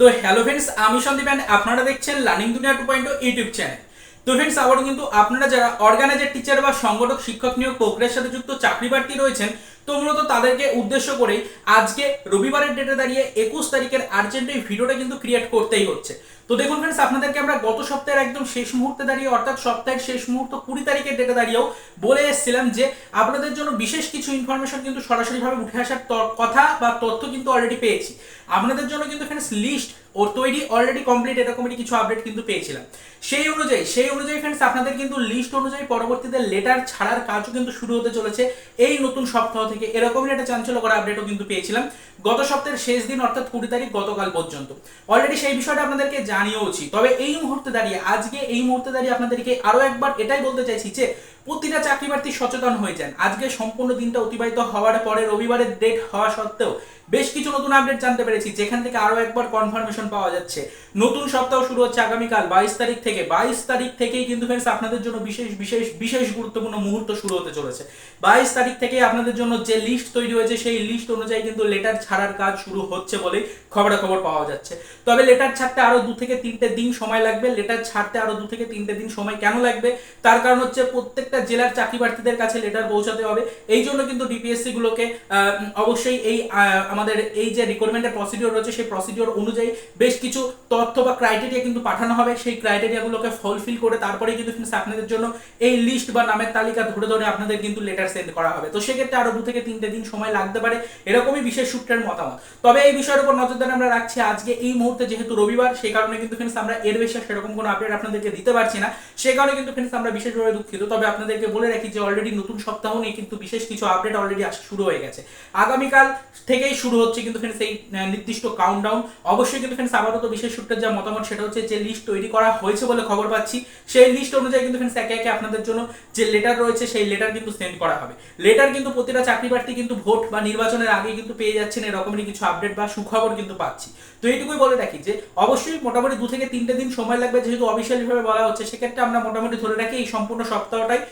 তো hello friends আমি Sandeep and আপনারা দেখছেন learning Duniya two point YouTube channel তো ফ্রেন্ডস আবারও কিন্তু আপনারা যারা অর্গানাইজার টিচার বা সংগঠক, শিক্ষক নিয়োগ প্রক্রিয়ার সাথে যুক্ত, চাকরি প্রার্থী রয়েছেন তো মূলত তাদেরকে উদ্দেশ্য করেই আজকে রবিবারের ডেটে দাঁড়িয়ে একুশ তারিখের আর্জেন্ট এই ভিডিওটা কিন্তু ক্রিয়েট করতেই হচ্ছে। তো দেখুন ফ্রেন্ডস আপনাদেরকে আমরা গত সপ্তাহের একদম শেষ মুহূর্তে দাঁড়িয়ে, অর্থাৎ সপ্তাহের শেষ মুহূর্ত কুড়ি তারিখের ডেটে দাঁড়িয়েও বলে এসেছিলাম যে আপনাদের জন্য বিশেষ কিছু ইনফরমেশন কিন্তু সরাসরিভাবে উঠে আসার কথা বা তথ্য কিন্তু অলরেডি পেয়েছি। আপনাদের জন্য কিন্তু ফ্রেন্ডস লিস্ট ও তৈরি অলরেডি কমপ্লিট এরকমই কিছু আপডেট কিন্তু পেয়েছিলাম। সেই অনুযায়ী সেই অনুযায়ী ফ্রেন্ডস আপনাদের কিন্তু লিস্ট অনুযায়ী পরবর্তীতে লেটার ছাড়ার কাজও কিন্তু শুরু হতে চলেছে। এই নতুন সপ্তাহ থেকে এরকমই একটা চাঞ্চল্য করা আপডেটও কিন্তু পেয়েছিলাম। গত সপ্তাহের শেষ দিন, অর্থাৎ কুড়ি তারিখ গতকাল পর্যন্ত। অলরেডি সেই বিষয়টা আপনাদেরকে জানিয়েওছি। তবে এই মুহূর্তে দাঁড়িয়ে, আজকে এই মুহূর্তে দাঁড়িয়ে আপনাদেরকে আরও একবার এটাই বলতে চাইছি যে প্রতিটা চাকরি প্রার্থী সচেতন হয়ে যান। আজকে সম্পূর্ণ দিনটা অতিবাহিত হওয়ার পরে রবিবারের ডেট হওয়া সত্ত্বেও বেশ কিছু নতুন আপডেট জানতে পেরেছি। যেখান থেকে আরও একবার কনফার্মেশন পাওয়া যাচ্ছে। নতুন সপ্তাহ শুরু হচ্ছে আগামীকাল, বাইশ তারিখ থেকে। বাইশ তারিখ থেকেই কিন্তু ফ্রেন্ডস আপনাদের জন্য বিশেষ বিশেষ বিশেষ গুরুত্বপূর্ণ মুহূর্ত শুরু হতে চলেছে। বাইশ তারিখ থেকে আপনাদের জন্য যে লিস্ট তৈরি হয়েছে, সেই লিস্ট অনুযায়ী কিন্তু লেটার ছাড়ার কাজ শুরু হচ্ছে বলেই খবরাখবর পাওয়া যাচ্ছে। তবে লেটার ছাড়তে আরও দু থেকে তিনটে দিন সময় লাগবে। লেটার ছাড়তে আরও দু থেকে তিনটে দিন সময় কেন লাগবে? তার কারণ হচ্ছে প্রত্যেকটা জেলার চাকরি প্রার্থীদের কাছে লেটার পৌঁছাতে হবে। এই জন্য কিন্তু ডিপিএসসি গুলোকে অবশ্যই এই আমাদের এই যে রিক্রুটমেন্টের প্রসিডিওর রয়েছে, সেই প্রসিডিওর অনুযায়ী বেশ কিছু তথ্য বা ক্রাইটেরিয়া কিন্তু পাঠানো হবে। সেই ক্রাইটেরিয়াগুলোকে ফুলফিল করে তারপরে কিন্তু আপনাদের জন্য এই লিস্ট বা নামের তালিকা ধরে ধরে আপনাদের কিন্তু লেটার সেন্ড করা হবে। তো সেক্ষেত্রে আরও দু থেকে তিনটে দিন সময় লাগতে পারে। এরকমই বিশেষ সূত্রের মতামত। তবে এই বিষয়ের উপর নজরদারি আমরা রাখছি আজকে এই মুহূর্তে যেহেতু রবিবার, সেই কারণে কিন্তু ফ্রেন্ডস আমরা এর বেশি সেরকম কোনো আপডেট আপনাদেরকে দিতে পারছি না। সেই কারণে কিন্তু ফ্রেন্ডস আমরা বিশেষভাবে দুঃখিত। তবে আপনাদেরকে বলে রাখি যে অলরেডি নতুন সপ্তাহ নিয়ে কিন্তু বিশেষ কিছু আপডেট অলরেডি শুরু হয়ে গেছে। আগামীকাল থেকেই শুরু হচ্ছে কিন্তু ফ্রেন্ডস এই নির্দিষ্ট কাউন্টডাউন অবশ্যই কিন্তু ফ্রেন্ডস আপাতত বিশেষ সূত্রের যা মতামত সেটা হচ্ছে যে লিস্ট তৈরি করা হয়েছে বলে খবর পাচ্ছি। সেই লিস্ট অনুযায়ী কিন্তু ফ্রেন্ডস একে একে আপনাদের জন্য যে লেটার রয়েছে সেই লেটার কিন্তু সেন্ড করা হবে। লেটার কিন্তু প্রতিটা চাকরি প্রার্থী কিন্তু ভোট বা নির্বাচনের আগে কিন্তু পেয়ে যাচ্ছেন, এরকমই কিছু আপডেট বা সুখবর কিন্তু পাচ্ছি। তো এইটুকুই বলে রাখি যে অবশ্যই মোটামুটি দু থেকে তিনটে দিন সময় লাগবে যেহেতু অফিসিয়ালি ভাবে বলা হচ্ছে, সেক্ষেত্রে আমরা মোটামুটি ধরে রাখি এই সম্পূর্ণ সপ্তাহটাই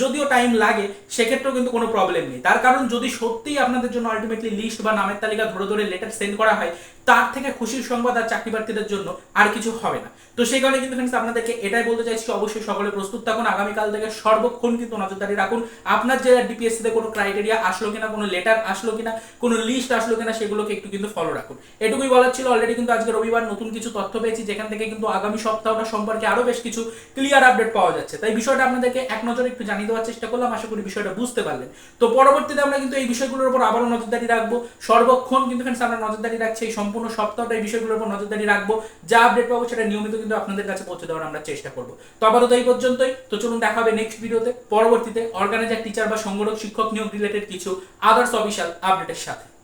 যদিও টাইম লাগে, সেক্ষেত্রেও কিন্তু কোনো প্রবলেম নেই। তার কারণ যদি সত্যিই আপনাদের জন্য আলটিমেটলি লিস্ট বা নামের তালিকা ধরে ধরে লেটার সেন্ড করা হয়, তার থেকে খুশির সংবাদ আর চাকরি প্রার্থীদের জন্য আর কিছু হবে না। তো সেই কারণে কিন্তু ফ্রেন্ডস আপনাদেরকে এটাই বলতে চাইছি, অবশ্যই সকলে প্রস্তুত থাকুন, আগামীকাল থেকে সর্বক্ষণ কিন্তু নজরদারি রাখুন। আপনার যে ডিপিএসসি তে কোনো ক্রাইটেরিয়া আসলো কিনা, কোনো লেটার আসলো কিনা, কোনো লিস্ট আসলো কিনা, সেগুলোকে একটু কিন্তু ফলো রাখুন। এটুকুই বলার ছিল অলরেডি কিন্তু আজকে রবিবার নতুন কিছু তথ্য পেয়েছি, যেখান থেকে কিন্তু আগামী সপ্তাহটা সম্পর্কে আরও বেশ কিছু ক্লিয়ার আপডেট পাওয়া যাচ্ছে। তাই বিষয়টা আপনাদেরকে এক নজরে একটু জানিয়ে দেওয়ার চেষ্টা করলাম, আশা করি বিষয়টা বুঝতে পারলেন। তো পরবর্তীতে আমরা কিন্তু এই বিষয়গুলোর উপর আবারও নজরদারি রাখব। সর্বক্ষণ কিন্তু ফ্রেন্ডস আমরা নজরদারি রাখছি, এই সম্পূর্ণ সপ্তাহটা এই বিষয়গুলোর উপর নজরদারি রাখব। যা আপডেট পাবো সেটা নিয়মিত কিন্তু আপনাদের কাছে পৌঁছে দেওয়ার আমরা চেষ্টা করব। তো আপাতত এই পর্যন্তই। তো চলুন দেখা হবে নেক্সট ভিডিওতে পরবর্তীতে অর্গানাইজার টিচার বা সংগঠক, শিক্ষক নিয়োগ রিলেটেড কিছু আদার্স অফিসিয়াল আপডেটের সাথে।